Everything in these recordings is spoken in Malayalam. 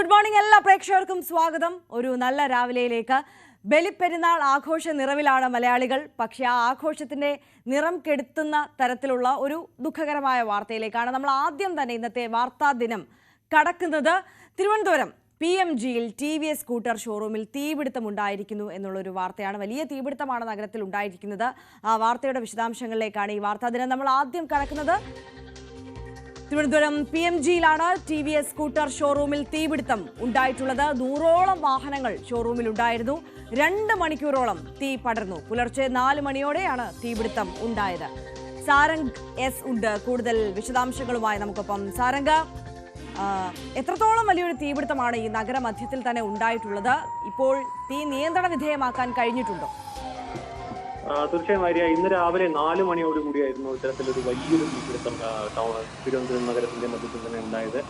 ഗുഡ് മോർണിംഗ് എല്ലാ പ്രേക്ഷകർക്കും സ്വാഗതം. ഒരു നല്ല രാവിലെയിലേക്ക്. ബലിപ്പെരുന്നാൾ ആഘോഷ നിറവിലാണ് മലയാളികൾ. പക്ഷേ ആ ആഘോഷത്തിന്റെ നിറം കെടുത്തുന്ന തരത്തിലുള്ള ഒരു ദുഃഖകരമായ വാർത്തയിലേക്കാണ് നമ്മൾ ആദ്യം തന്നെ ഇന്നത്തെ വാർത്താ ദിനം കടക്കുന്നത്. തിരുവനന്തപുരം പി എം ജിയിൽ ടി വി എസ് സ്കൂട്ടർ ഷോറൂമിൽ തീപിടുത്തമുണ്ടായിരിക്കുന്നു എന്നുള്ളൊരു വാർത്തയാണ്. വലിയ തീപിടുത്തമാണ് നഗരത്തിൽ ഉണ്ടായിരിക്കുന്നത്. ആ വാർത്തയുടെ വിശദാംശങ്ങളിലേക്കാണ് ഈ വാർത്താ ദിനം നമ്മൾ ആദ്യം കടക്കുന്നത്. തിരുവനന്തപുരം പി എം ജിയിലാണ് ടി വി എസ് സ്കൂട്ടർ ഷോറൂമിൽ തീപിടുത്തം ഉണ്ടായിട്ടുള്ളത്. നൂറോളം വാഹനങ്ങൾ ഷോറൂമിൽ ഉണ്ടായിരുന്നു. രണ്ട് മണിക്കൂറോളം തീ പടർന്നു. പുലർച്ചെ നാല് മണിയോടെയാണ് തീപിടുത്തം ഉണ്ടായത്. സാരംഗ് എസ് ഉണ്ട്. കൂടുതൽ വിശദാംശങ്ങളുമായി നമുക്കൊപ്പം സാരംഗ. എത്രത്തോളം വലിയൊരു തീപിടുത്തമാണ് ഈ നഗരമധ്യത്തിൽ തന്നെ ഉണ്ടായിട്ടുള്ളത്? ഇപ്പോൾ തീ നിയന്ത്രണ വിധേയമാക്കാൻ കഴിഞ്ഞിട്ടുണ്ടോ? തീർച്ചയായും ആര്യ ഇന്ന് രാവിലെ നാല് മണിയോട് കൂടിയായിരുന്നു ഇത്തരത്തിലൊരു വലിയൊരു തീപിടുത്തം ടൗൺ തിരുവനന്തപുരം നഗരത്തിന്റെ മധ്യത്തിൽ തന്നെ ഉണ്ടായത്.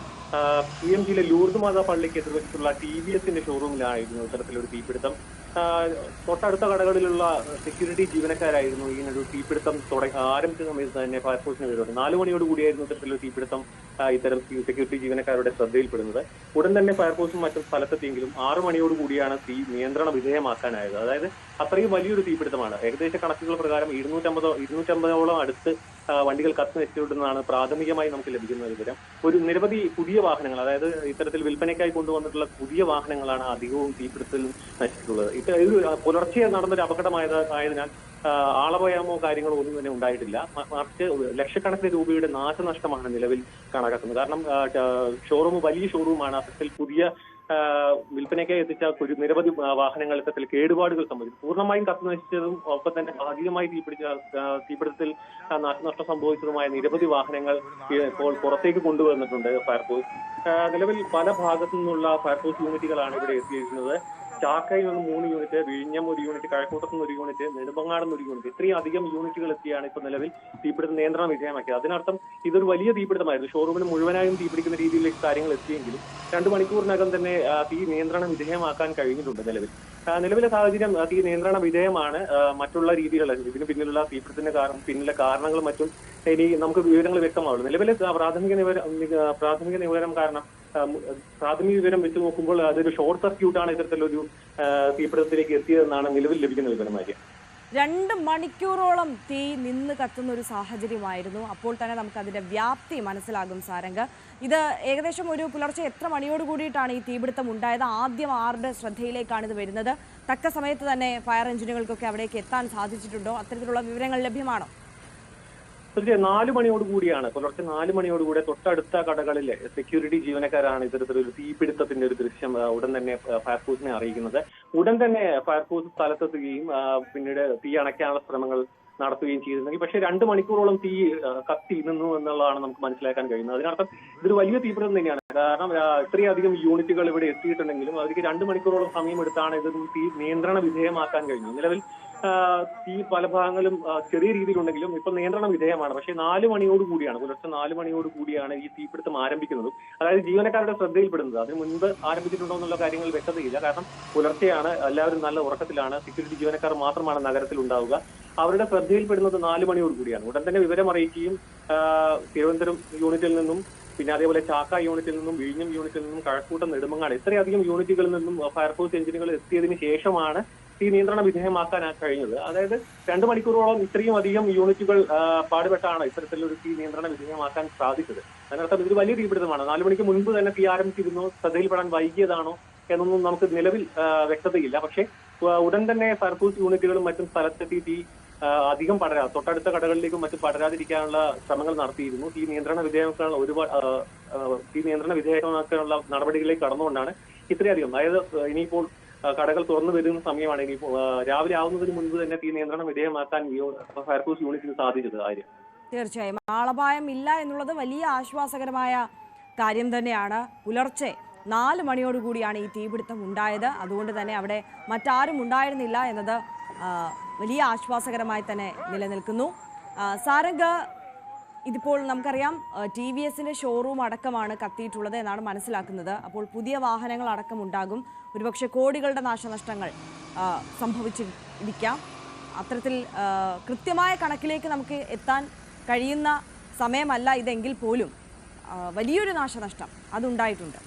പി എം ജിയിലെ ലൂർദ് മാതാ പള്ളിക്ക് എതിർവെച്ചിട്ടുള്ള ടി വി എസിന്റെ ഷോറൂമിലായിരുന്നു ഇത്തരത്തിലൊരു തീപിടുത്തം. തൊട്ടടുത്ത കടകളിലുള്ള സെക്യൂരിറ്റി ജീവനക്കാരായിരുന്നു ഇങ്ങനൊരു തീപിടുത്തം തുടങ്ങി ആരംഭിച്ച സമയത്ത് തന്നെ ഫയർഫോഴ്സിന് വരുന്നത് നാല് മണിയോട് കൂടിയായിരുന്നു ഇത്തരത്തിലൊരു തീപിടുത്തം ഇത്തരം സെക്യൂരിറ്റി ജീവനക്കാരുടെ ശ്രദ്ധയിൽപ്പെടുന്നത്. ഉടൻ തന്നെ ഫയർഫോഴ്സും മറ്റും സ്ഥലത്തെത്തിയെങ്കിലും ആറ് മണിയോട് കൂടിയാണ് തീ നിയന്ത്രണ വിധേയമാക്കാനായത്. അതായത് അത്രയും വലിയൊരു തീപിടുത്തമാണ്. ഏകദേശ കണക്കുകൾ പ്രകാരം ഇരുന്നൂറ്റമ്പതോ ഇരുന്നൂറ്റമ്പതോളം അടുത്ത് വണ്ടികൾ കത്ത് നശിച്ചിട്ടുണ്ടെന്നാണ് പ്രാഥമികമായി നമുക്ക് ലഭിക്കുന്ന വിവരം. ഒരു നിരവധി പുതിയ വാഹനങ്ങൾ അതായത് ഇത്തരത്തിൽ വിൽപ്പനയ്ക്കായി കൊണ്ടുവന്നിട്ടുള്ള പുതിയ വാഹനങ്ങളാണ് അധികവും തീപിടുത്തലും നശിച്ചിട്ടുള്ളത്. ഇത് പുലർച്ചെ നടന്നൊരു അപകടമായത് ആയതിനാൽ ആളപായമോ കാര്യങ്ങളോ ഒന്നും തന്നെ ഉണ്ടായിട്ടില്ല. മറിച്ച് ലക്ഷക്കണക്കിന് രൂപയുടെ നാശനഷ്ടമാണ് നിലവിൽ കണക്കാക്കുന്നത്. കാരണം ഷോറൂം വലിയ ഷോറൂമാണ്. അത്തരത്തിൽ പുതിയ വിൽപ്പനയ്ക്കായി എത്തിച്ച നിരവധി വാഹനങ്ങൾ ഇത്തരത്തിൽ കേടുപാടുകൾ സംഭവിച്ചു. പൂർണമായും കത്ത് നശിച്ചതും ഒപ്പം തന്നെ ഭാഗികമായി തീപിടിച്ച തീപിടുത്തത്തിൽ നാശനഷ്ടം സംഭവിച്ചതുമായ നിരവധി വാഹനങ്ങൾ ഇപ്പോൾ പുറത്തേക്ക് കൊണ്ടുവന്നിട്ടുണ്ട് ഫയർഫോഴ്സ്. നിലവിൽ പല ഭാഗത്തു നിന്നുള്ള ഫയർഫോഴ്സ് യൂണിറ്റുകളാണ് ഇവിടെ എത്തിയിരിക്കുന്നത്. ചാക്കയിൽ നിന്ന് മൂന്ന് യൂണിറ്റ് വിഴിഞ്ഞം ഒരു യൂണിറ്റ് കഴക്കൂട്ടത്ത് നിന്ന് ഒരു യൂണിറ്റ് നെടുമ്പങ്ങാട് നിന്ന് ഒരു യൂണിറ്റ് ഇത്രയും അധികം യൂണിറ്റുകൾ എത്തിയാണ് ഇപ്പോൾ നിലവിൽ തീപിടുത്തം നിയന്ത്രണ വിധേയമാക്കിയത്. അതിനർത്ഥം ഇതൊരു വലിയ തീപിടുത്തമായിരുന്നു. ഷോറൂമിന് മുഴുവനായും തീപിടിക്കുന്ന രീതിയിലേക്ക് കാര്യങ്ങൾ എത്തിയെങ്കിലും രണ്ട് മണിക്കൂറിനകം തന്നെ തീ നിയന്ത്രണ വിധേയമാക്കാൻ കഴിഞ്ഞിട്ടുണ്ട് നിലവിൽ. നിലവിലെ സാഹചര്യം തീ നിയന്ത്രണ വിധേയമാണ് മറ്റുള്ള രീതികൾ ഇതിന് പിന്നിലുള്ള തീപിടുത്തിന്റെ കാരണം പിന്നിലെ കാരണങ്ങളും മറ്റും ഇനി നമുക്ക് വിവരങ്ങൾ വ്യക്തമാവുള്ളൂ. നിലവിലെ പ്രാഥമിക നിവരം പ്രാഥമിക നിവരം കാരണം പ്രാഥമിക വിവരം വെച്ച് നോക്കുമ്പോൾ അതൊരു ഷോർട്ട് സർക്യൂട്ടാണ് ഇത്തരത്തിലൊരു തീപിടുത്തത്തിലേക്ക് എത്തിയതെന്നാണ് നിലവിൽ ലഭിക്കുന്ന വിവരമായിരിക്കും രണ്ട് മണിക്കൂറോളം തീ നിന്ന് കത്തുന്ന ഒരു സാഹചര്യമായിരുന്നു. അപ്പോൾ തന്നെ നമുക്ക് അതിന്റെ വ്യാപ്തി മനസ്സിലാകും സാരംഗ്. ഇത് ഏകദേശം ഒരു പുലർച്ചെ എത്ര മണിയോട് കൂടിയിട്ടാണ് ഈ തീപിടുത്തം ഉണ്ടായത്? ആദ്യം ആരുടെ ശ്രദ്ധയിലേക്കാണ് ഇത് വരുന്നത്? തക്ക സമയത്ത് തന്നെ ഫയർ എഞ്ചിനുകൾക്കൊക്കെ അവിടേക്ക് എത്താൻ സാധിച്ചിട്ടുണ്ടോ? അത്തരത്തിലുള്ള വിവരങ്ങൾ ലഭ്യമാണോ? തീർച്ചയായും നാല് മണിയോട് കൂടിയാണ്. പുലർച്ചെ നാല് മണിയോട് കൂടി തൊട്ടടുത്ത കടകളിലെ സെക്യൂരിറ്റി ജീവനക്കാരാണ് ഇത്തരത്തിലൊരു തീപിടുത്തത്തിന്റെ ഒരു ദൃശ്യം ഉടൻ തന്നെ ഫയർഫോഴ്സിനെ അറിയിക്കുന്നത്. ഉടൻ തന്നെ ഫയർഫോഴ്സ് സ്ഥലത്തെത്തുകയും പിന്നീട് തീ അണയ്ക്കാനുള്ള ശ്രമങ്ങൾ നടത്തുകയും ചെയ്തിരുന്നെങ്കിൽ പക്ഷെ രണ്ട് മണിക്കൂറോളം തീ കത്തി നിന്നു എന്നുള്ളതാണ് നമുക്ക് മനസ്സിലാക്കാൻ കഴിയുന്നത്. അതിനർത്ഥം ഇതൊരു വലിയ തീപിടുത്തം തന്നെയാണ്. കാരണം ഇത്രയധികം യൂണിറ്റുകൾ ഇവിടെ എത്തിയിട്ടുണ്ടെങ്കിലും അവർക്ക് രണ്ട് മണിക്കൂറോളം സമയമെടുത്താണ് ഇത് തീ നിയന്ത്രണ വിധേയമാക്കാൻ കഴിഞ്ഞത്. നിലവിൽ തീ പല ഭാഗങ്ങളും ചെറിയ രീതിയിലുണ്ടെങ്കിലും ഇപ്പൊ നിയന്ത്രണ വിധേയമാണ്. പക്ഷേ നാല് മണിയോട് കൂടിയാണ് പുലർച്ചെ നാല് മണിയോട് കൂടിയാണ് ഈ തീപിടുത്തം ആരംഭിക്കുന്നത്. അതായത് ജീവനക്കാരുടെ ശ്രദ്ധയിൽപ്പെടുന്നത്. അതിന് മുൻപ് ആരംഭിച്ചിട്ടുണ്ടോ എന്നുള്ള കാര്യങ്ങൾ വ്യക്തതയില്ല. കാരണം പുലർച്ചെയാണ് എല്ലാവരും നല്ല ഉറക്കത്തിലാണ് സെക്യൂരിറ്റി ജീവനക്കാർ മാത്രമാണ് നഗരത്തിൽ ഉണ്ടാവുക. അവരുടെ ശ്രദ്ധയിൽപ്പെടുന്നത് നാല് മണിയോട് കൂടിയാണ്. ഉടൻ തന്നെ വിവരം അറിയിക്കുകയും തിരുവനന്തപുരം യൂണിറ്റിൽ നിന്നും പിന്നെ അതേപോലെ ചാക്ക യൂണിറ്റിൽ നിന്നും വിഴിഞ്ഞം യൂണിറ്റിൽ നിന്നും കഴക്കൂട്ടം നെടുമങ്ങാട് ഇത്രയധികം യൂണിറ്റുകളിൽ നിന്നും ഫയർഫോഴ്സ് എഞ്ചിനുകൾ എത്തിയതിനു ശേഷമാണ് ഈ നിയന്ത്രണ വിധേയമാക്കാൻ കഴിഞ്ഞത്. അതായത് രണ്ട് മണിക്കൂറോളം ഇത്രയും അധികം യൂണിറ്റുകൾ പാടുപെട്ടാണ് ഇത്തരത്തിലൊരു തീ നിയന്ത്രണ വിധേയമാക്കാൻ സാധിച്ചത്. അതിനർത്ഥം ഇതൊരു വലിയ തീപിടുത്തമാണ്. നാലു മണിക്ക് മുൻപ് തന്നെ തീ ആരംഭിച്ചിരുന്നു ശ്രദ്ധയിൽപ്പെടാൻ വൈകിയതാണോ എന്നൊന്നും നമുക്ക് നിലവിൽ വ്യക്തതയില്ല. പക്ഷേ ഉടൻ തന്നെ ഫയർഫോഴ്സ് യൂണിറ്റുകളും മറ്റും സ്ഥലത്തെത്തി തീ അധികം പടരാ തൊട്ടടുത്ത കടകളിലേക്കും മറ്റും പടരാതിരിക്കാനുള്ള ശ്രമങ്ങൾ നടത്തിയിരുന്നു. ഈ നിയന്ത്രണ വിധേയമാക്കാനുള്ള ഒരുപാട് ഈ നിയന്ത്രണ വിധേയമാക്കാനുള്ള നടപടികളിലേക്ക് കടന്നുകൊണ്ടാണ് ഇത്രയധികം. അതായത് ഇനിയിപ്പോൾ കടകൾ തുറന്നു വരുന്ന സമയമാണ് രാവിലെ ആവുന്നതിന് മുൻപ് തന്നെ തീ നിയന്ത്രണം വിധേയമാക്കാൻ ഫയർഫോഴ്സ് യൂണിറ്റിന് സാധിച്ചത് ആര്യ തീർച്ചയായും. ആളപായം ഇല്ല എന്നുള്ളത് വലിയ ആശ്വാസകരമായ കാര്യം തന്നെയാണ്. പുലർച്ചെ നാല് മണിയോടുകൂടിയാണ് ഈ തീപിടുത്തം ഉണ്ടായത്. അതുകൊണ്ട് തന്നെ അവിടെ മറ്റാരും ഉണ്ടായിരുന്നില്ല എന്നത് വലിയ ആശ്വാസകരമായി തന്നെ നിലനിൽക്കുന്നു. സാരംഗ് ഇതിപ്പോൾ നമുക്കറിയാം ടി വി എസിന്റെ ഷോറൂം അടക്കമാണ് കത്തിയിട്ടുള്ളത് എന്നാണ് മനസ്സിലാക്കുന്നത്. അപ്പോൾ പുതിയ വാഹനങ്ങൾ അടക്കം ഉണ്ടാകും. ഒരുപക്ഷെ കോടികളുടെ നാശനഷ്ടങ്ങൾ സംഭവിച്ചിരിക്കാം. അത്തരത്തിൽ കൃത്യമായ കണക്കിലേക്ക് നമുക്ക് എത്താൻ കഴിയുന്ന സമയമല്ല ഇതെങ്കിൽ പോലും വലിയൊരു നാശനഷ്ടം അതുണ്ടായിട്ടുണ്ട്.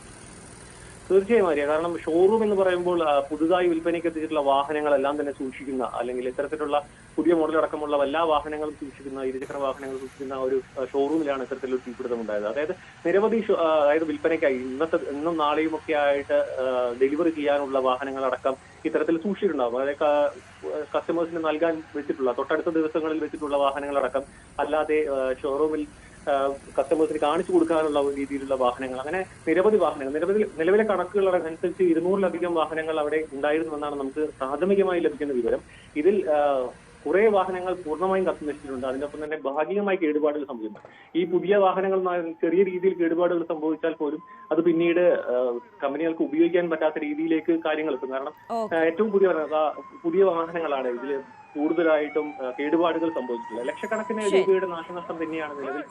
തീർച്ചയായും അറിയാം കാരണം ഷോറൂം എന്ന് പറയുമ്പോൾ പുതുതായി വിൽപ്പനയ്ക്ക് എത്തിച്ചിട്ടുള്ള വാഹനങ്ങളെല്ലാം തന്നെ സൂക്ഷിക്കുന്ന അല്ലെങ്കിൽ ഇത്തരത്തിലുള്ള പുതിയ മോഡൽ അടക്കമുള്ള എല്ലാ വാഹനങ്ങളും സൂക്ഷിക്കുന്ന ഇരുചക്ര വാഹനങ്ങൾ സൂക്ഷിക്കുന്ന ഒരു ഷോറൂമിലാണ് ഇത്തരത്തിലൊരു തീപിടുത്തം ഉണ്ടായത് അതായത് നിരവധി അതായത് വിൽപ്പനയ്ക്കായി ഇന്നത്തെ ഇന്നും നാളെയും ഒക്കെ ആയിട്ട് ഡെലിവറി ചെയ്യാനുള്ള വാഹനങ്ങളടക്കം ഇത്തരത്തിൽ സൂക്ഷിച്ചിട്ടുണ്ടാകും അതായത് കസ്റ്റമേഴ്സിന് നൽകാൻ വെച്ചിട്ടുള്ള തൊട്ടടുത്ത ദിവസങ്ങളിൽ വെച്ചിട്ടുള്ള വാഹനങ്ങളടക്കം അല്ലാതെ ഷോറൂമിൽ കസ്റ്റമേഴ്സിന് കാണിച്ചു കൊടുക്കാനുള്ള രീതിയിലുള്ള വാഹനങ്ങൾ അങ്ങനെ നിരവധി വാഹനങ്ങൾ നിരവധി നിലവിലെ കണക്കുകൾ അനുസരിച്ച് ഇരുന്നൂറിലധികം വാഹനങ്ങൾ അവിടെ ഉണ്ടായിരുന്നു എന്നാണ് നമുക്ക് പ്രാഥമികമായി ലഭിക്കുന്ന വിവരം. ഇതിൽ കുറെ വാഹനങ്ങൾ പൂർണമായും കത്തിനശിച്ചിട്ടുണ്ട്. അതിനൊപ്പം തന്നെ ഭാഗികമായി കേടുപാടുകൾ സംഭവിക്കുന്നു. ഈ പുതിയ വാഹനങ്ങൾ ചെറിയ രീതിയിൽ കേടുപാടുകൾ സംഭവിച്ചാൽ പോലും അത് പിന്നീട് കമ്പനികൾക്ക് ഉപയോഗിക്കാൻ പറ്റാത്ത രീതിയിലേക്ക് കാര്യങ്ങൾ എത്തും. കാരണം ഏറ്റവും പുതിയ പുതിയ വാഹനങ്ങളാണ് ഇതിൽ കൂടുതലായിട്ടും കേടുപാടുകൾ സംഭവിച്ചിട്ടില്ല ലക്ഷക്കണക്കിന് രൂപയുടെ നാശനഷ്ടം തന്നെയാണ് നിലവിൽ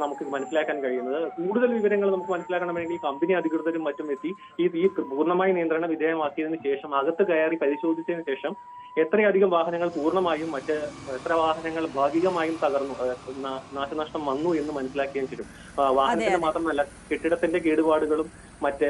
നമുക്ക് മനസ്സിലാക്കാൻ കഴിയുന്നത്. കൂടുതൽ വിവരങ്ങൾ നമുക്ക് മനസ്സിലാക്കണമെങ്കിൽ കമ്പനി അധികൃതരും മറ്റും എത്തി ഈ തീ പൂർണമായി നിയന്ത്രണ വിധേയമാക്കിയതിനു ശേഷം അകത്ത് കയറി പരിശോധിച്ചതിന് ശേഷം എത്രയധികം വാഹനങ്ങൾ പൂർണമായും മറ്റ് എത്ര വാഹനങ്ങൾ ഭാഗികമായും തകർന്നു നാശനഷ്ടം വന്നു എന്ന് മനസ്സിലാക്കുകയും ചെയ്തു വാഹനത്തിന് മാത്രമല്ല കെട്ടിടത്തിന്റെ കേടുപാടുകളും മറ്റ്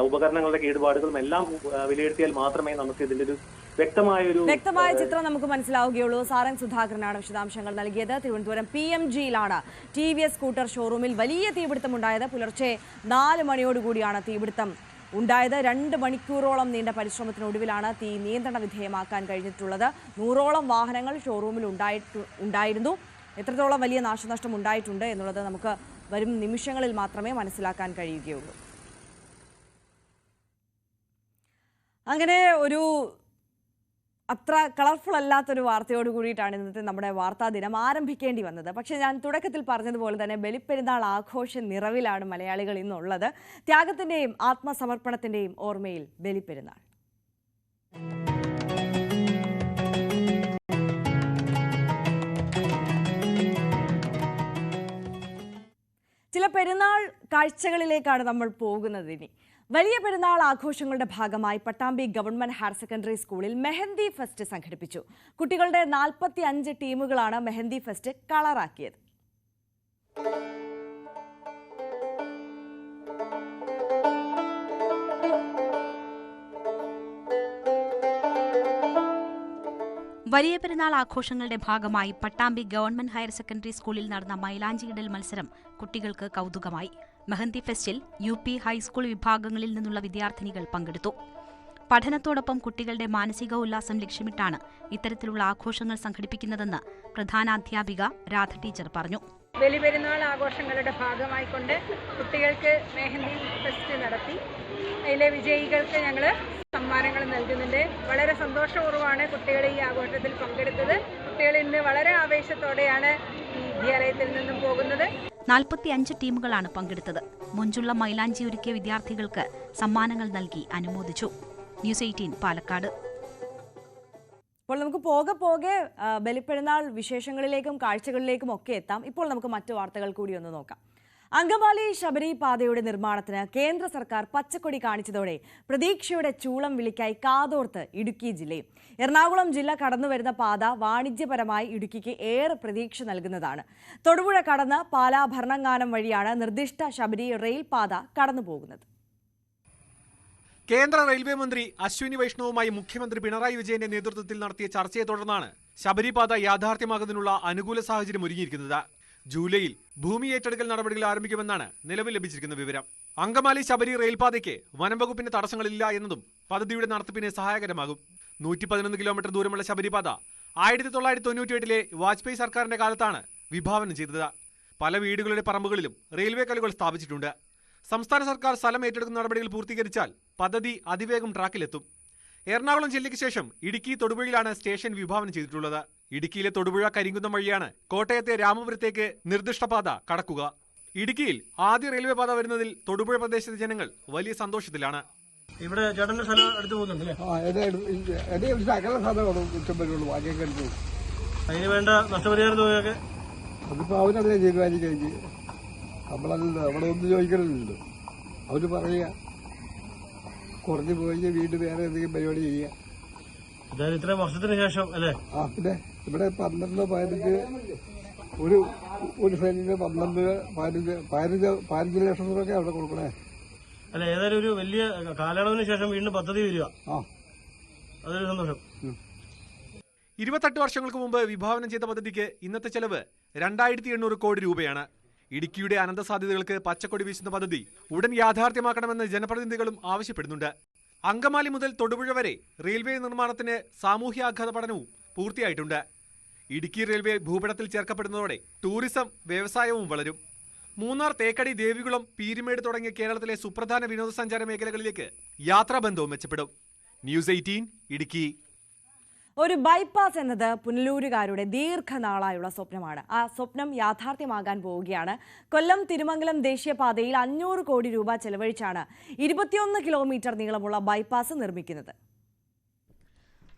ഉപകരണങ്ങളുടെ കേടുപാടുകളും എല്ലാം വിലയിരുത്തിയാൽ മാത്രമേ നമുക്ക് ഇതിന്റെ ഒരു വ്യക്തമായ ഒരു വ്യക്തമായ ചിത്രം നമുക്ക് മനസ്സിലാവുകയുള്ളൂ. സാറൻ സുധാകരനാണ് വിശദാംശങ്ങൾ നൽകിയത്. തിരുവനന്തപുരം പി എം ജിയിലാണ് ടി വി എസ് സ്കൂട്ടർ ഷോറൂമിൽ വലിയ തീപിടുത്തം ഉണ്ടായത് പുലർച്ചെ നാല് മണിയോടുകൂടിയാണ് തീപിടുത്തം ഉണ്ടായത്. രണ്ട് മണിക്കൂറോളം നീണ്ട പരിശ്രമത്തിനൊടുവിലാണ് തീ നിയന്ത്രണ വിധേയമാക്കാൻ കഴിഞ്ഞിട്ടുള്ളത്. നൂറോളം വാഹനങ്ങൾ ഷോറൂമിൽ ഉണ്ടായിട്ടു ഉണ്ടായിരുന്നു. എത്രത്തോളം വലിയ നാശനഷ്ടം ഉണ്ടായിട്ടുണ്ട് എന്നുള്ളത് നമുക്ക് വരും നിമിഷങ്ങളിൽ മാത്രമേ മനസ്സിലാക്കാൻ കഴിയുകയുള്ളൂ. അങ്ങനെ ഒരു അത്ര കളർഫുൾ അല്ലാത്തൊരു വാർത്തയോട് കൂടിയിട്ടാണ് ഇന്നത്തെ നമ്മുടെ വാർത്താ ദിനം ആരംഭിക്കേണ്ടി വന്നത്. പക്ഷേ ഞാൻ തുടക്കത്തിൽ പറഞ്ഞതുപോലെ തന്നെ ബലിപ്പെരുന്നാൾ ആഘോഷ നിറവിലാണ് മലയാളികൾ ഇന്നുള്ളത്. ത്യാഗത്തിന്റെയും ആത്മസമർപ്പണത്തിന്റെയും ഓർമ്മയിൽ ബലിപ്പെരുന്നാൾ. ചില പെരുന്നാൾ കാഴ്ചകളിലേക്കാണ് നമ്മൾ പോകുന്നത് ഇനി. വലിയ പെരുന്നാൾ ആഘോഷങ്ങളുടെ ഭാഗമായി പട്ടാമ്പി ഗവൺമെന്റ് ഹയർ സെക്കൻഡറി സ്കൂളിൽ മെഹന്തി ഫെസ്റ്റ് സംഘടിപ്പിച്ചു. കുട്ടികളുടെ നാൽപ്പത്തി അഞ്ച് ടീമുകളാണ് മെഹന്തി ഫെസ്റ്റ് കളറാക്കിയത്. വലിയ പെരുന്നാൾ ആഘോഷങ്ങളുടെ ഭാഗമായി പട്ടാമ്പി ഗവൺമെന്റ് ഹയർ സെക്കൻഡറി സ്കൂളിൽ നടന്ന മൈലാഞ്ചിയിടൽ മത്സരം കുട്ടികൾക്ക് കൗതുകമായി. മെഹന്തി ഫെസ്റ്റിൽ യു പി ഹൈസ്കൂൾ വിഭാഗങ്ങളിൽ നിന്നുള്ള വിദ്യാർത്ഥിനികൾ പങ്കെടുത്തു. പഠനത്തോടൊപ്പം കുട്ടികളുടെ മാനസിക ഉല്ലാസം ലക്ഷ്യമിട്ടാണ് ഇത്തരത്തിലുള്ള ആഘോഷങ്ങൾ സംഘടിപ്പിക്കുന്നതെന്ന് പ്രധാനാധ്യാപിക രാധ ടീച്ചർ പറഞ്ഞു. ബലിപെരുന്നാൾ ആഘോഷങ്ങളുടെ ഭാഗമായിക്കൊണ്ട് കുട്ടികൾക്ക് മെഹന്തി ഫെസ്റ്റ് നടത്തി. അതിലെ വിജയികൾക്ക് ഞങ്ങൾ സമ്മാനങ്ങൾ നൽകുന്നുണ്ട്. വളരെ സന്തോഷപൂർവമാണ് കുട്ടികൾ ഈ ആഘോഷത്തിൽ പങ്കെടുത്തത്. കുട്ടികൾ ഇന്ന് വളരെ ആവേശത്തോടെയാണ് ഈ വിദ്യാലയത്തിൽ നിന്നും പോകുന്നത്. നാൽപ്പത്തിയഞ്ച് ടീമുകളാണ് പങ്കെടുത്തത്. മുഞ്ചുള്ള മൈലാഞ്ചി ഒരുക്കിയ വിദ്യാർത്ഥികൾക്ക് സമ്മാനങ്ങൾ നൽകി അനുമോദിച്ചു. News Eighteen Palakkad. അപ്പോൾ നമുക്ക് പോകെ പോകെ ബലിപ്പെടുന്നാൾ വിശേഷങ്ങളിലേക്കും കാഴ്ചകളിലേക്കും ഒക്കെ എത്താം. ഇപ്പോൾ നമുക്ക് മറ്റു വാർത്തകൾ കൂടി ഒന്ന് നോക്കാം. അങ്കമാലി ശബരി പാതയുടെ നിർമ്മാണത്തിന് കേന്ദ്ര സർക്കാർ പച്ചക്കൊടി കാണിച്ചതോടെ പ്രതീക്ഷയുടെ ചൂളം വിളിക്കായി കാതോർത്ത് ഇടുക്കി ജില്ലയും എറണാകുളം ജില്ല കടന്നുവരുന്ന പാത വാണിജ്യപരമായി ഇടുക്കിക്ക് ഏറെ പ്രതീക്ഷ നൽകുന്നതാണ്. തൊടുപുഴ കടന്ന് പാലാ ഭരണങ്ങാനം വഴിയാണ് നിർദ്ദിഷ്ട ശബരി റെയിൽ പാത കടന്നുപോകുന്നത്. കേന്ദ്ര റെയിൽവേ മന്ത്രി അശ്വിനി വൈഷ്ണവുമായി മുഖ്യമന്ത്രി പിണറായി വിജയന്റെ നേതൃത്വത്തിൽ നടത്തിയ ചർച്ചയെ തുടർന്നാണ് ശബരിപാത യാഥാർത്ഥ്യമാകുന്നതിനുള്ള അനുകൂല സാഹചര്യം ഒരുങ്ങിയിരിക്കുന്നത്. ജൂലൈയിൽ ഭൂമി ഏറ്റെടുക്കൽ നടപടികൾ ആരംഭിക്കുമെന്നാണ് നിലവിൽ ലഭിച്ചിരിക്കുന്ന വിവരം. അങ്കമാലി ശബരി റെയിൽപാതയ്ക്ക് വനംവകുപ്പിന്റെ തടസ്സങ്ങളില്ല എന്നതും പദ്ധതിയുടെ നടത്തിപ്പിന് സഹായകരമാകും. നൂറ്റി പതിനൊന്ന് കിലോമീറ്റർ ദൂരമുള്ള ശബരിപാത ആയിരത്തി തൊള്ളായിരത്തി തൊണ്ണൂറ്റിയെട്ടിലെ വാജ്പേയി സർക്കാരിന്റെ കാലത്താണ് വിഭാവനം ചെയ്തത്. പല വീടുകളുടെ പറമ്പുകളിലും റെയിൽവേ കല്ലുകൾ സ്ഥാപിച്ചിട്ടുണ്ട്. സംസ്ഥാന സർക്കാർ സ്ഥലം ഏറ്റെടുക്കുന്ന നടപടികൾ പൂർത്തീകരിച്ചാൽ പദ്ധതി അതിവേഗം ട്രാക്കിലെത്തും. എറണാകുളം ജില്ലയ്ക്ക് ശേഷം ഇടുക്കി തൊടുപുഴയിലാണ് സ്റ്റേഷൻ വിഭാവനം ചെയ്തിട്ടുള്ളത്. ഇടുക്കിയിലെ തൊടുപുഴ കരിങ്കുന്നം വഴിയാണ് കോട്ടയത്തെ രാമപുരത്തേക്ക് നിർദ്ദിഷ്ട പാത കടക്കുക. ഇടുക്കിയിൽ ആദ്യ റെയിൽവേ പാത വരുന്നതിൽ തൊടുപുഴ പ്രദേശത്തെ ജനങ്ങൾ വലിയ സന്തോഷത്തിലാണ്. ഇവിടെ ചേട്ടന്റെ സ്ഥലം പോകുന്നുണ്ടല്ലേ അതിന് വേണ്ട നഷ്ടപരിഹാര തുകയൊക്കെ? അതിപ്പോ അവരതേ തീരുമാനിച്ചു കഴിഞ്ഞ് നമ്മളല്ലല്ലോ അവിടെ ഒന്നും അവർ പറയുക. കുറഞ്ഞു പോയി വീണ്ടും വേറെ എന്തെങ്കിലും പരിപാടി ചെയ്യുക. ഇത്രയും വർഷത്തിന് ശേഷം അല്ലേ? ആ പിന്നെ? ഇവിടെ പന്ത്രണ്ട് പതിനഞ്ച് ഒരു ഒരു സെന്റിന് പന്ത്രണ്ട് പതിനഞ്ച് പതിനഞ്ച് പതിനഞ്ച് ലക്ഷം രൂപയൊക്കെ അവിടെ കൊടുക്കണേ. അല്ല ഏതായാലും ഒരു വലിയ കാലയളവിന് ശേഷം വീണ്ടും പദ്ധതി വരിക. ആ. അതൊരു സന്തോഷം. ഇരുപത്തെട്ട് വർഷങ്ങൾക്ക് മുമ്പ് വിഭാവനം ചെയ്ത പദ്ധതിക്ക് ഇന്നത്തെ ചെലവ് രണ്ടായിരത്തി എണ്ണൂറ് കോടി രൂപയാണ്. ഇടുക്കിയുടെ അനന്ത സാധ്യതകൾക്ക് പച്ചക്കൊടി വീശുന്ന പദ്ധതി ഉടൻ യാഥാർത്ഥ്യമാക്കണമെന്ന് ജനപ്രതിനിധികളും ആവശ്യപ്പെടുന്നുണ്ട്. അങ്കമാലി മുതൽ തൊടുപുഴ വരെ റെയിൽവേ നിർമ്മാണത്തിന് സാമൂഹ്യാഘാത പഠനവും പൂർത്തിയായിട്ടുണ്ട്. ഇടുക്കി റെയിൽവേ ഭൂപടത്തിൽ ചേർക്കപ്പെടുന്നതോടെ ടൂറിസം വ്യവസായവും വളരും. മൂന്നാർ തേക്കടി ദേവികുളം പീരിമേട് തുടങ്ങിയ കേരളത്തിലെ സുപ്രധാന വിനോദസഞ്ചാര മേഖലകളിലേക്ക് യാത്രാബന്ധവും മെച്ചപ്പെടും. News Eighteen Idukki. ഒരു ബൈപ്പാസ് എന്നത് പുനലൂരുകാരുടെ ദീർഘനാളായുള്ള സ്വപ്നമാണ്. ആ സ്വപ്നം യാഥാർത്ഥ്യമാകാൻ പോവുകയാണ്. കൊല്ലം തിരുമംഗലം ദേശീയപാതയിൽ അഞ്ഞൂറ് കോടി രൂപ ചെലവഴിച്ചാണ് ഇരുപത്തിയൊന്ന് കിലോമീറ്റർ നീളമുള്ള ബൈപ്പാസ് നിർമ്മിക്കുന്നത്.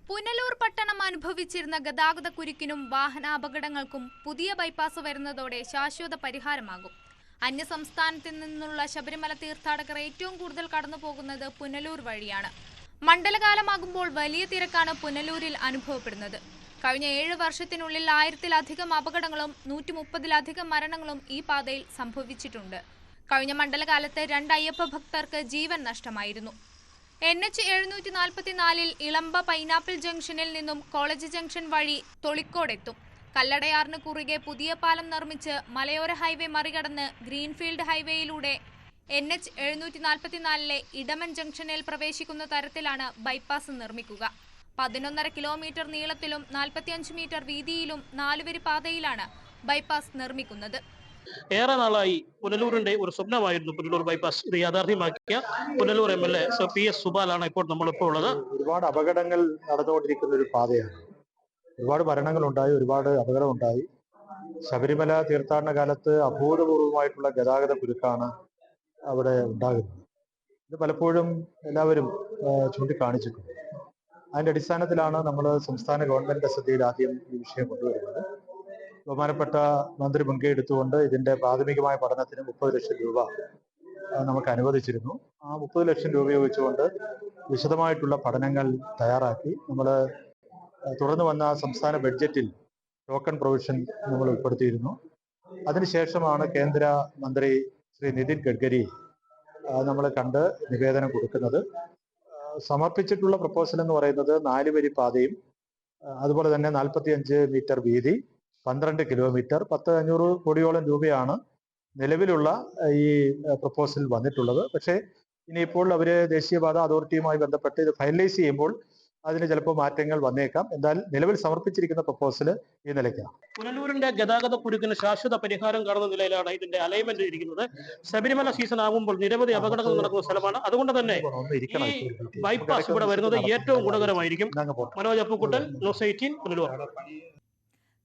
പുനലൂർ പട്ടണം അനുഭവിച്ചിരുന്ന ഗതാഗത കുരുക്കിനും വാഹനാപകടങ്ങൾക്കും പുതിയ ബൈപ്പാസ് വരുന്നതോടെ ശാശ്വത പരിഹാരമാകും. അന്യസംസ്ഥാനത്തു നിന്നുള്ള ശബരിമല തീർത്ഥാടകർ ഏറ്റവും കൂടുതൽ കടന്നു പോകുന്നത് പുനലൂർ വഴിയാണ്. മണ്ഡലകാലമാകുമ്പോൾ വലിയ തിരക്കാണ് പുനലൂരിൽ അനുഭവപ്പെടുന്നത്. കഴിഞ്ഞ ഏഴ് വർഷത്തിനുള്ളിൽ ആയിരത്തിലധികം അപകടങ്ങളും നൂറ്റി മുപ്പതിലധികം മരണങ്ങളും ഈ പാതയിൽ സംഭവിച്ചിട്ടുണ്ട്. കഴിഞ്ഞ മണ്ഡലകാലത്ത് രണ്ട് അയ്യപ്പ ഭക്തർക്ക് ജീവൻ നഷ്ടമായിരുന്നു. എൻ എച്ച് എഴുന്നൂറ്റി നാൽപ്പത്തിനാലിൽ ഇളമ്പ പൈനാപ്പിൾ ജംഗ്ഷനിൽ നിന്നും കോളേജ് ജംഗ്ഷൻ വഴി തൊളിക്കോടെത്തും. കല്ലടയാറിന് കുറുകെ പുതിയ പാലം നിർമ്മിച്ച് മലയോര ഹൈവേ മറികടന്ന് ഗ്രീൻഫീൽഡ് ഹൈവേയിലൂടെ എൻ എച്ച് എഴുന്നൂറ്റി നാൽപ്പത്തിനാലിലെ ഇടമൻ ജംഗ്ഷനിൽ പ്രവേശിക്കുന്ന തരത്തിലാണ് ബൈപ്പാസ് നിർമ്മിക്കുക. പതിനൊന്നര കിലോമീറ്റർ നീളത്തിലും നാൽപ്പത്തിയഞ്ച് മീറ്റർ വീതിയിലും നാലുവരി പാതയിലാണ് ബൈപ്പാസ് നിർമ്മിക്കുന്നത്. ഏറെ നാളായി പുനലൂരിന്റെ ഒരു സ്വപ്നമായിരുന്നു പുനലൂർ ബൈപ്പാസ് ഇത് യാഥാർത്ഥ്യമാക്കിയ Punalur M L A P S സുബാലാണ് ഇപ്പോൾ നമ്മളിപ്പോൾ ഉള്ളത്. ഒരുപാട് അപകടങ്ങൾ നടന്നുകൊണ്ടിരിക്കുന്ന ഒരു പാതയാണ്. ഒരുപാട് മരണങ്ങൾ ഉണ്ടായി ഒരുപാട് അപകടം ഉണ്ടായി ശബരിമല തീർത്ഥാടന കാലത്ത് അഭൂതപൂർവമായിട്ടുള്ള ഗതാഗത കുരുക്കാണ് അവിടെ ഉണ്ടാകുന്നത്. ഇത് പലപ്പോഴും എല്ലാവരും ചൂണ്ടിക്കാണിച്ചിട്ടുണ്ട്. അതിന്റെ അടിസ്ഥാനത്തിലാണ് നമ്മൾ സംസ്ഥാന ഗവൺമെന്റിന്റെ ശ്രദ്ധയിൽ ആദ്യം ഈ വിഷയം കൊണ്ടുവരുന്നത്. ബഹുമാനപ്പെട്ട മന്ത്രി മുൻകൈ എടുത്തുകൊണ്ട് ഇതിന്റെ പ്രാഥമികമായ പഠനത്തിന് മുപ്പത് ലക്ഷം രൂപ നമുക്ക് അനുവദിച്ചിരുന്നു. ആ മുപ്പത് ലക്ഷം രൂപ ഉപയോഗിച്ചുകൊണ്ട് വിശദമായിട്ടുള്ള പഠനങ്ങൾ തയ്യാറാക്കി. നമ്മൾ തുടർന്ന് വന്ന സംസ്ഥാന ബഡ്ജറ്റിൽ ടോക്കൺ പ്രൊവിഷൻ നമ്മൾ ഉൾപ്പെടുത്തിയിരുന്നു. അതിനുശേഷമാണ് കേന്ദ്ര മന്ത്രി ശ്രീ നിതിൻ ഗഡ്കരി നമ്മൾ കണ്ട് നിവേദനം കൊടുക്കുന്നത്. സമർപ്പിച്ചിട്ടുള്ള പ്രപ്പോസൽ എന്ന് പറയുന്നത് നാല് വരി പാതയും അതുപോലെ തന്നെ നാൽപ്പത്തിയഞ്ച് മീറ്റർ വീതി പന്ത്രണ്ട് കിലോമീറ്റർ പത്ത് അഞ്ഞൂറ് കോടിയോളം രൂപയാണ് നിലവിലുള്ള ഈ പ്രപ്പോസൽ വന്നിട്ടുള്ളത്. പക്ഷേ ഇനിയിപ്പോൾ അവർ ദേശീയപാത അതോറിറ്റിയുമായി ബന്ധപ്പെട്ട് ഇത് ഫൈനലൈസ് ചെയ്യുമ്പോൾ അതിന് ചിലപ്പോൾ മാറ്റങ്ങൾ വന്നേക്കാം. എന്നാൽ നിലവിൽ സമർപ്പിച്ചിരിക്കുന്ന പ്രപ്പോസൽ ഈ നിലയ്ക്കാണ്. പുനലൂരിന്റെ ഗതാഗത കുരുക്കിന് ശാശ്വത പരിഹാരം കാണുന്ന നിലയിലാണ് ഇതിന്റെ അലൈൻമെന്റ് ഇരിക്കുന്നത്. ശബരിമല സീസൺ ആകുമ്പോൾ നിരവധി അപകടങ്ങൾ നടക്കുന്ന സ്ഥലമാണ്. അതുകൊണ്ട് തന്നെ ഈ ബൈപ്പാസ് ഇവിടെ വരുന്നത് ഏറ്റവും ഗുണകരമായിരിക്കും. Manoj Appukuttan News Eighteen Punalur.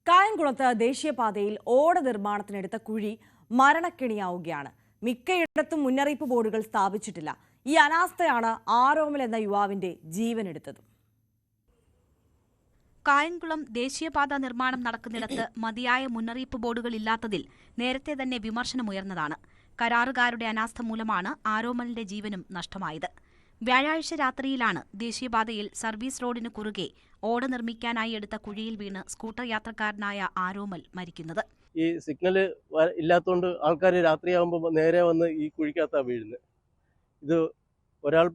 കായംകുളത്ത് ദേശീയപാതയിൽ ഓട നിർമ്മാണത്തിനെടുത്ത കുഴി മരണക്കിണിയാവുകയാണ്. മിക്കയിടത്തും മുന്നറിയിപ്പ് ബോർഡുകൾ സ്ഥാപിച്ചിട്ടില്ല. ഈ അനാസ്ഥയാണ് ആരോമൽ എന്ന യുവാവിന്റെ ജീവനെടുത്തത്. കായംകുളം ദേശീയപാത നിർമ്മാണം നടക്കുന്നിടത്ത് മതിയായ മുന്നറിയിപ്പ് ബോർഡുകൾ ഇല്ലാത്തതിൽ നേരത്തെ തന്നെ വിമർശനമുയർന്നതാണ്. കരാറുകാരുടെ അനാസ്ഥ മൂലമാണ് ആരോമലിന്റെ ജീവനും നഷ്ടമായത്. വ്യാഴാഴ്ച രാത്രിയിലാണ് ദേശീയപാതയിൽ സർവീസ് റോഡിന് കുറുകെ ഓട നിർമ്മിക്കാനായി എടുത്ത കുഴിയിൽ വീണ് സ്കൂട്ടർ യാത്രക്കാരനായ ആരോമൽ മരിക്കുന്നത്. ഈ സിഗ്നൽ ഇല്ലാത്തതുകൊണ്ട് ആൾക്കാർ രാത്രിയാകുമ്പോൾ നേരെ വന്ന് ഈ കുഴിക്കകത്താണ് വീഴുന്നത് ഇത് ഒരാൾ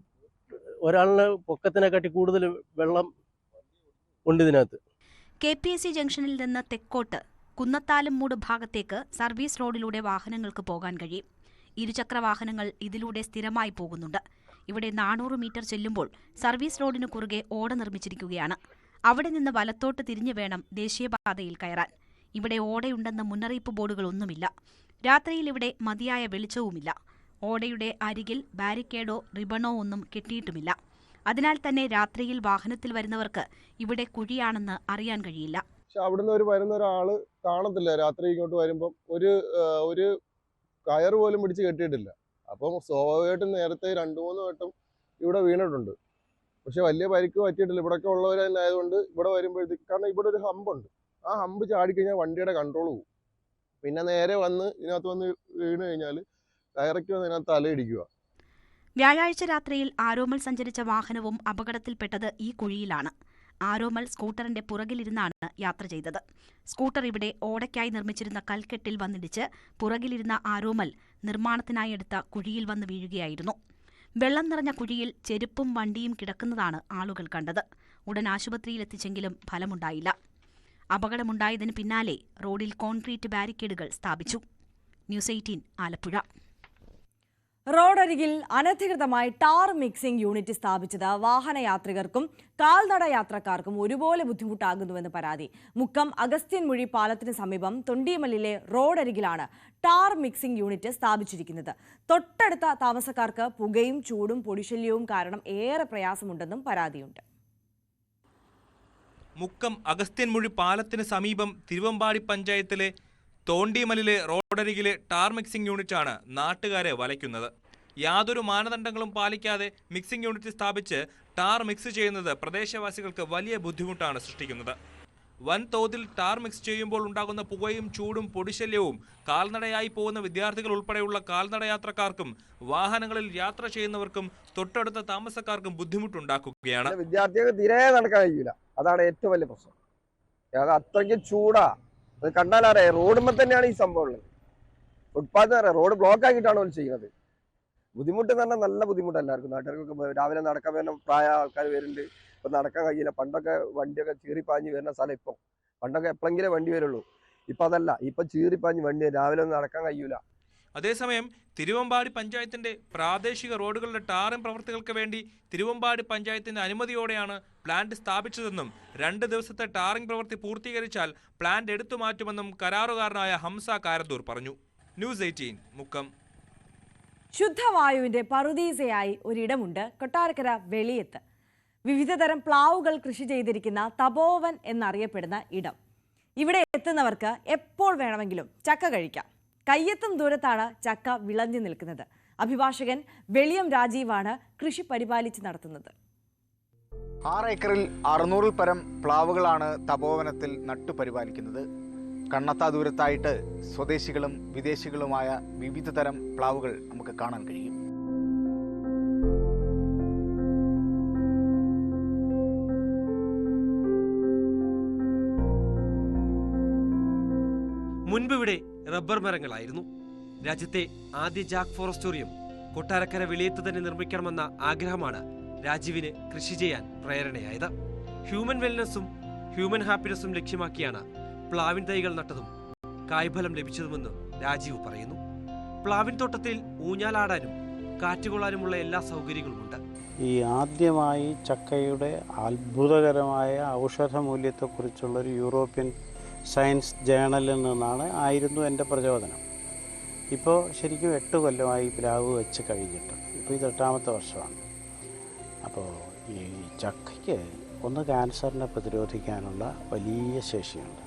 ഒരാളിന് പൊക്കത്തിനെക്കാട്ടി കൂടുതൽ വെള്ളം ഉണ്ട് ഇതിനകത്ത്. കെ പി എസ് സി ജംഗ്ഷനിൽ നിന്ന് തെക്കോട്ട് കുന്നത്താലും മൂട് ഭാഗത്തേക്ക് സർവീസ് റോഡിലൂടെ വാഹനങ്ങൾക്ക് പോകാൻ കഴിയും. ഇരുചക്ര വാഹനങ്ങൾ ഇതിലൂടെ സ്ഥിരമായി പോകുന്നുണ്ട്. ഇവിടെ നാനൂറ് മീറ്റർ ചെല്ലുമ്പോൾ സർവീസ് റോഡിന് കുറുകെ ഓട നിർമ്മിച്ചിരിക്കുകയാണ്. അവിടെ നിന്ന് വലത്തോട്ട് തിരിഞ്ഞു വേണം ദേശീയപാതയിൽ കയറാൻ. ഇവിടെ ഓടയുണ്ടെന്ന മുന്നറിയിപ്പ് ബോർഡുകളൊന്നുമില്ല. രാത്രിയിൽ ഇവിടെ മതിയായ വെളിച്ചവുമില്ല. ഓടയുടെ അരികിൽ ബാരിക്കേഡോ റിബണോ ഒന്നും കെട്ടിയിട്ടുമില്ല. അതിനാൽ തന്നെ രാത്രിയിൽ വാഹനത്തിൽ വരുന്നവർക്ക് ഇവിടെ കുഴിയാണെന്ന് അറിയാൻ കഴിയില്ല. അവിടുന്ന് ഒരു വരുന്ന ഒരാൾ കാണത്തില്ല. രാത്രി ഇങ്ങോട്ട് വരുമ്പം ഒരു ഒരു കയർ പോലും പിടിച്ച് കെട്ടിയിട്ടില്ല. അപ്പം സ്വാഭാവികമായിട്ടും നേരത്തെ രണ്ടു മൂന്ന് വട്ടം ഇവിടെ വീണിട്ടുണ്ട്. പക്ഷെ വലിയ പരിക്ക് പറ്റിയിട്ടില്ല. ഇവിടെയൊക്കെ ഉള്ളവർ തന്നെ ആയതുകൊണ്ട് ഇവിടെ വരുമ്പോഴത്തേക്ക് കാരണം ഇവിടെ ഒരു ഹമ്പുണ്ട് ആ ഹമ്പ് ചാടിക്കഴിഞ്ഞാൽ വണ്ടിയുടെ കൺട്രോൾ പോകും പിന്നെ നേരെ വന്ന് ഇതിനകത്ത് വന്ന് വീണ് കഴിഞ്ഞാൽ ഡയറക്റ്റ് വന്ന് ഇതിനകത്ത് തലയിടിക്കുക. വ്യാഴാഴ്ച രാത്രിയിൽ ആരോമൽ സഞ്ചരിച്ച വാഹനവും അപകടത്തിൽപ്പെട്ടത് ഈ കുഴിയിലാണ്. ആരോമൽ സ്കൂട്ടറിന്റെ പുറകിലിരുന്നാണ് യാത്ര ചെയ്തത്. സ്കൂട്ടർ ഇവിടെ ഓടയ്ക്കായി നിർമ്മിച്ചിരുന്ന കൽക്കെട്ടിൽ വന്നിടിച്ച് പുറകിലിരുന്ന ആരോമൽ നിർമ്മാണത്തിനായി എടുത്ത കുഴിയിൽ വന്ന് വീഴുകയായിരുന്നു. വെള്ളം നിറഞ്ഞ കുഴിയിൽ ചെരുപ്പും വണ്ടിയും കിടക്കുന്നതാണ് ആളുകൾ കണ്ടത്. ഉടൻ ആശുപത്രിയിലെത്തിച്ചെങ്കിലും ഫലമുണ്ടായില്ല. അപകടമുണ്ടായതിന് പിന്നാലെ റോഡിൽ കോൺക്രീറ്റ് ബാരിക്കേഡുകൾ സ്ഥാപിച്ചു. News Eighteen Alappuzha. റോഡരികിൽ അനധികൃതമായി ടാർ മിക്സിംഗ് യൂണിറ്റ് സ്ഥാപിച്ചത് വാഹനയാത്രികർക്കും കാൽനട യാത്രക്കാർക്കും ഒരുപോലെ ബുദ്ധിമുട്ടാകുന്നുവെന്ന് പരാതി. മുക്കം അഗസ്ത്യൻ മുഴി പാലത്തിന് സമീപം തൊണ്ടിയമലിലെ റോഡരികിലാണ് ടാർ മിക്സിംഗ് യൂണിറ്റ് സ്ഥാപിച്ചിരിക്കുന്നത്. തൊട്ടടുത്ത താമസക്കാർക്ക് പുകയും ചൂടും പൊടിശല്യവും കാരണം ഏറെ പ്രയാസമുണ്ടെന്നും പരാതിയുണ്ട്. മുക്കം അഗസ്ത്യൻമുഴി പാലത്തിന് സമീപം തിരുവമ്പാടി പഞ്ചായത്തിലെ തോണ്ടിമലിലെ റോഡരികിലെ ടാർ മിക്സിംഗ് യൂണിറ്റാണ് നാട്ടുകാരെ വലയ്ക്കുന്നത്. യാതൊരു മാനദണ്ഡങ്ങളും പാലിക്കാതെ മിക്സിംഗ് യൂണിറ്റ് സ്ഥാപിച്ച് ടാർ മിക്സ് ചെയ്യുന്നത് പ്രദേശവാസികൾക്ക് വലിയ ബുദ്ധിമുട്ടാണ് സൃഷ്ടിക്കുന്നത്. വൻതോതിൽ ടാർ മിക്സ് ചെയ്യുമ്പോൾ ഉണ്ടാകുന്ന പുകയും ചൂടും പൊടിശല്യവും കാൽനടയായി പോകുന്ന വിദ്യാർത്ഥികൾ ഉൾപ്പെടെയുള്ള കാൽനടയാത്രക്കാർക്കും വാഹനങ്ങളിൽ യാത്ര ചെയ്യുന്നവർക്കും തൊട്ടടുത്ത താമസക്കാർക്കും ബുദ്ധിമുട്ടുണ്ടാക്കുകയാണ്. വിദ്യാർത്ഥികൾക്ക് തീരെ നടക്കാൻ കഴിയില്ല അതാണ് ഏറ്റവും വലിയ പ്രശ്നം. അത് അത്രയ്ക്ക് ചൂടാ. അത് കണ്ടാലറിയാം റോഡുമ്പോൾ തന്നെയാണ് ഈ സംഭവം ഉള്ളത്. ഫുട്പാത്ത് പറയാം. റോഡ് ബ്ലോക്ക് ആക്കിയിട്ടാണ് അവർ ചെയ്യുന്നത്. ബുദ്ധിമുട്ട് എന്ന് പറഞ്ഞാൽ നല്ല ബുദ്ധിമുട്ട് എല്ലാവർക്കും. നാട്ടുകാർക്കൊക്കെ രാവിലെ നടക്കാൻ വരുന്ന പ്രായ ആൾക്കാർ വരുന്നുണ്ട്. ഇപ്പൊ നടക്കാൻ കഴിയില്ല. പണ്ടൊക്കെ വണ്ടിയൊക്കെ ചീറിപ്പാഞ്ഞ് വരുന്ന സ്ഥലം ഇപ്പം. പണ്ടൊക്കെ എപ്പോഴെങ്കിലും വണ്ടി വരുള്ളൂ. ഇപ്പൊ അതല്ല. ഇപ്പൊ ചീറിപ്പാഞ്ഞ് വണ്ടി രാവിലെ ഒന്നും നടക്കാൻ കഴിയൂല. അതേസമയം തിരുവമ്പാടി പഞ്ചായത്തിന്റെ പ്രാദേശിക റോഡുകളുടെ ടാറിംഗ് പ്രവൃത്തികൾക്ക് വേണ്ടി തിരുവമ്പാടി പഞ്ചായത്തിന്റെ അനുമതിയോടെയാണ് പ്ലാന്റ് സ്ഥാപിച്ചതെന്നും രണ്ട് ദിവസത്തെ ടാറിംഗ് പ്രവൃത്തി പൂർത്തീകരിച്ചാൽ പ്ലാന്റ് എടുത്തു മാറ്റുമെന്നും കരാറുകാരനായ ഹംസ കാരദൂർ പറഞ്ഞു. ന്യൂസ് എയ്റ്റീൻ മുക്കം ശുദ്ധവായുവിന്റെ പറുദീസയായി ഒരിടമുണ്ട് കൊട്ടാരക്കര വെളിയത്ത്. വിവിധതരം പ്ലാവുകൾ കൃഷി ചെയ്തിരിക്കുന്ന തപോവൻ എന്നറിയപ്പെടുന്ന ഇടം. ഇവിടെ എത്തുന്നവർക്ക് എപ്പോൾ വേണമെങ്കിലും ചക്ക കഴിക്കാം. കയ്യെത്തും ദൂരത്താണ് ചക്ക വിളഞ്ഞു നിൽക്കുന്നത്. അഭിഭാഷകൻ വെളിയം രാജീവാണ് കൃഷി പരിപാലിച്ച് നടത്തുന്നത്. ആറ് ഏക്കറിൽ അറുന്നൂറിൽ പരം പ്ലാവുകളാണ് തപോവനത്തിൽ നട്ടുപരിപാലിക്കുന്നത്. കണ്ണത്താ ദൂരത്തായിട്ട് സ്വദേശികളും വിദേശികളുമായ വിവിധ തരം പ്ലാവുകൾ നമുക്ക് കാണാൻ കഴിയും. മുൻപിവിടെ റബ്ബർ മരങ്ങളായിരുന്നു. രാജ്യത്തെ ആദ്യ ജാക്ക് ഫോറസ്റ്റോറിയം കൊട്ടാരക്കര വെളിയത്ത് തന്നെ നിർമ്മിക്കണമെന്ന ആഗ്രഹമാണ് രാജീവിന് കൃഷി ചെയ്യാൻ പ്രേരണയായത്. ഹ്യൂമൻ വെൽനസ്സും ഹ്യൂമൻ ഹാപ്പിനെസ്സും ലക്ഷ്യമാക്കിയാണ് പ്ലാവിൻ തൈകൾ നട്ടതും കായ്ഫലം ലഭിച്ചതുമെന്ന് രാജീവ് പറയുന്നു. പ്ലാവിൻ തോട്ടത്തിൽ ഊഞ്ഞാലാടാനും കാറ്റുകൊള്ളാനുമുള്ള എല്ലാ സൗകര്യങ്ങളുമുണ്ട്. ഈ ആദ്യമായി ചക്കയുടെ അത്ഭുതകരമായ ഔഷധ മൂല്യത്തെക്കുറിച്ചുള്ള ഒരു യൂറോപ്യൻ സയൻസ് ജേണലിൽ നിന്നാണ് ആയിരുന്നു എന്റെ പ്രചോദനം. ഇപ്പോൾ ശരിക്കും എട്ട് കൊല്ലമായി പ്ലാവ് വെച്ച് കഴിഞ്ഞിട്ട് ഇപ്പോൾ ഇത് എട്ടാമത്തെ വർഷമാണ്. അപ്പോൾ ഈ ചക്കയ്ക്ക് ഒന്ന് ക്യാൻസറിനെ പ്രതിരോധിക്കാനുള്ള വലിയ ശേഷിയുണ്ട്.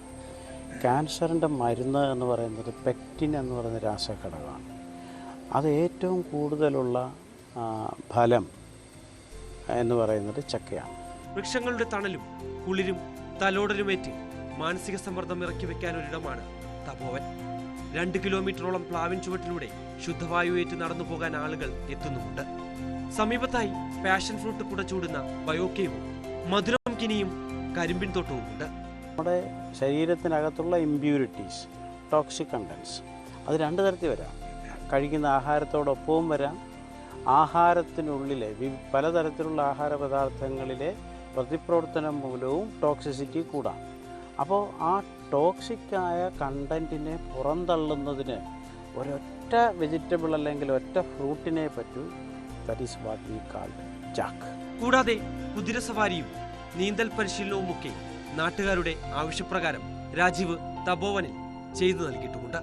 ക്യാൻസറിന്റെ മരുന്ന് എന്ന് പറയുന്നത് പെക്റ്റിൻ എന്ന് പറയുന്ന രാസഘടകമാണ്. അത് ഏറ്റവും കൂടുതലുള്ള ഫലം എന്ന് പറയുന്നത് ചക്കയാണ്. വൃക്ഷങ്ങളുടെ തണലും കുളിരും തലോടലുമേറ്റ് മാനസിക സമ്മർദ്ദം ഇറക്കി വെക്കാൻ ഒരിടമാണ് തപോവൻ. രണ്ട് കിലോമീറ്ററോളം പ്ലാവിൻ ചുവട്ടിലൂടെ ശുദ്ധവായു ഏറ്റ് നടന്നു പോകാൻ ആളുകൾ എത്തുന്നുമുണ്ട്. സമീപത്തായി പാഷൻ ഫ്രൂട്ട് കുട ചൂടുന്ന ബയോക്കേവും മധുരം കിനിയും കരിമ്പിൻ തോട്ടവുമുണ്ട്. നമ്മുടെ ശരീരത്തിനകത്തുള്ള ഇമ്പ്യൂരിറ്റീസ് ടോക്സിക് കണ്ടൻസ് അത് രണ്ട് തരത്തിൽ വരാം. കഴിക്കുന്ന ആഹാരത്തോടൊപ്പവും വരാം. ആഹാരത്തിനുള്ളിലെ പലതരത്തിലുള്ള ആഹാര പദാർത്ഥങ്ങളിലെ പ്രതിപ്രവർത്തനം മൂലവും ടോക്സിസിറ്റി കൂടാം. അപ്പോൾ ആ ടോക്സിക്കായ കണ്ടന്റിനെ പുറന്തള്ളുന്നതിന് ഒരൊറ്റ വെജിറ്റബിൾ അല്ലെങ്കിൽ ഒറ്റ ഫ്രൂട്ടിനെ പറ്റൂ. That is what we call jack കൂടാതെ കുതിര സവാരിയും നീന്തൽ പരിശീലനവുമൊക്കെ നാട്ടുകാരുടെ ആവശ്യപ്രകാരം രാജീവ് തപോവനിൽ ചെയ്തു നൽകിയിട്ടുമുണ്ട്.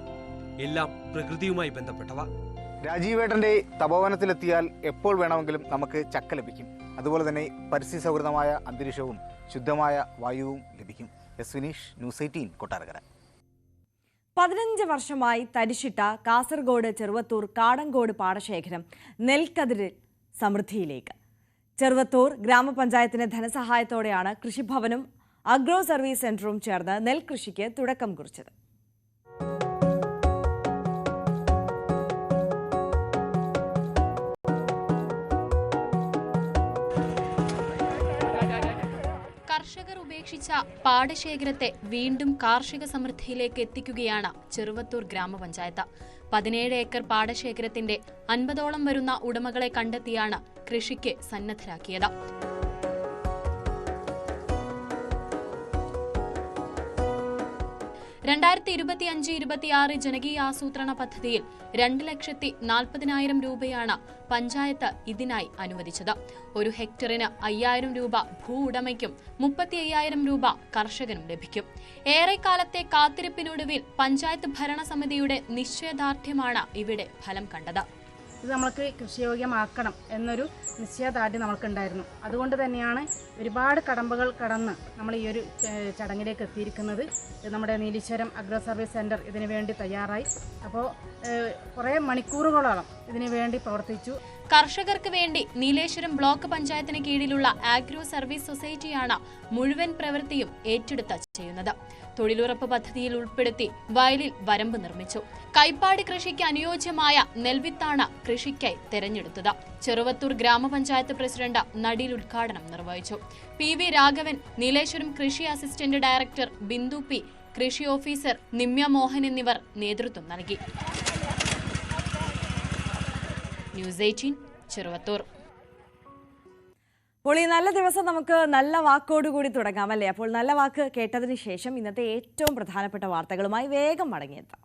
എല്ലാം പ്രകൃതിയുമായി ബന്ധപ്പെട്ടവ. രാജീവേട്ടന്റെ തപോവനത്തിലെത്തിയാൽ എപ്പോൾ വേണമെങ്കിലും നമുക്ക് ചക്ക ലഭിക്കും. അതുപോലെ തന്നെ പരിസ്ഥിതി സൗഹൃദമായ അന്തരീക്ഷവും ശുദ്ധമായ വായുവും ലഭിക്കും. S Vineesh News Eighteen Kottarakkara. പതിനഞ്ച് വർഷമായി തരിശിട്ട കാസർഗോഡ് ചെറുവത്തൂർ കാടങ്കോട് പാടശേഖരം നെൽക്കതിരിൽ സമൃദ്ധിയിലേക്ക്. ചെറുവത്തൂർ ഗ്രാമപഞ്ചായത്തിന്റെ ധനസഹായത്തോടെയാണ് കൃഷിഭവനും അഗ്രോ സർവീസ് സെന്ററും ചേർന്ന് നെൽകൃഷിക്ക് തുടക്കം കുറിച്ചത്. കർഷകർ ഉപേക്ഷിച്ച പാടശേഖരത്തെ വീണ്ടും കാർഷിക സമൃദ്ധിയിലേക്ക് എത്തിക്കുകയാണ് ചെറുവത്തൂർ ഗ്രാമപഞ്ചായത്ത്. പതിനേഴ് ഏക്കർ പാടശേഖരത്തിന്റെ അൻപതോളം വരുന്ന ഉടമകളെ കണ്ടെത്തിയാണ് കൃഷിക്ക് സന്നദ്ധരാക്കിയത്. രണ്ടായിരത്തി ഇരുപത്തി അഞ്ച് ഇരുപത്തിയാറ് ജനകീയ ആസൂത്രണ പദ്ധതിയിൽ രണ്ട് ലക്ഷത്തി നാൽപ്പതിനായിരം രൂപയാണ് പഞ്ചായത്ത് ഇതിനായി അനുവദിച്ചത്. ഒരു ഹെക്ടറിന് അയ്യായിരം രൂപ ഭൂ ഉടമയ്ക്കും മുപ്പത്തി അയ്യായിരം രൂപ കർഷകനും ലഭിക്കും. ഏറെക്കാലത്തെ കാത്തിരിപ്പിനൊടുവിൽ പഞ്ചായത്ത് ഭരണസമിതിയുടെ നിശ്ചയദാർഢ്യമാണ് ഇവിടെ ഫലം കണ്ടത്. ഇത് നമ്മൾക്ക് കൃഷിയോഗ്യമാക്കണം എന്നൊരു നിശ്ചയദാർഢ്യം നമ്മൾക്കുണ്ടായിരുന്നു. അതുകൊണ്ട് തന്നെയാണ് ഒരുപാട് കടമ്പകൾ കടന്ന് നമ്മൾ ഈ ഒരു ചടങ്ങിലേക്ക് എത്തിയിരിക്കുന്നത്. നമ്മുടെ നീലീശ്വരം അഗ്രോ സർവീസ് സെന്റർ ഇതിനു വേണ്ടി തയ്യാറായി. അപ്പോൾ കുറേ മണിക്കൂറുകളോളം ഇതിനു വേണ്ടി പ്രവർത്തിച്ചു. കർഷകർക്ക് വേണ്ടി നീലേശ്വരം ബ്ലോക്ക് പഞ്ചായത്തിന് കീഴിലുള്ള ആഗ്രോ സർവീസ് സൊസൈറ്റിയാണ് മുഴുവൻ പ്രവൃത്തിയും ഏറ്റെടുത്ത് ചെയ്യുന്നത്. തൊഴിലുറപ്പ് പദ്ധതിയിൽ ഉൾപ്പെടുത്തി വയലിൽ വരമ്പ് നിർമ്മിച്ചു. കൈപ്പാട് കൃഷിക്ക് അനുയോജ്യമായ നെൽവിത്താണ് കൃഷിക്കായി തെരഞ്ഞെടുത്തത്. ചെറുവത്തൂർ ഗ്രാമപഞ്ചായത്ത് പ്രസിഡന്റ് നടിയിൽ ഉദ്ഘാടനം നിർവഹിച്ചു. പി വി രാഘവൻ നീലേശ്വരം കൃഷി അസിസ്റ്റന്റ് ഡയറക്ടർ ബിന്ദു പി കൃഷി ഓഫീസർ നിമ്യ മോഹൻ എന്നിവർ നേതൃത്വം നൽകി. News Eighteen Cheruvathur. അപ്പോൾ ഈ നല്ല ദിവസം നമുക്ക് നല്ല വാക്കോടുകൂടി തുടങ്ങാം അല്ലേ? അപ്പോൾ നല്ല വാക്ക് കേട്ടതിന് ശേഷം ഇന്നത്തെ ഏറ്റവും പ്രധാനപ്പെട്ട വാർത്തകളുമായി വേഗം മടങ്ങിയെത്താം.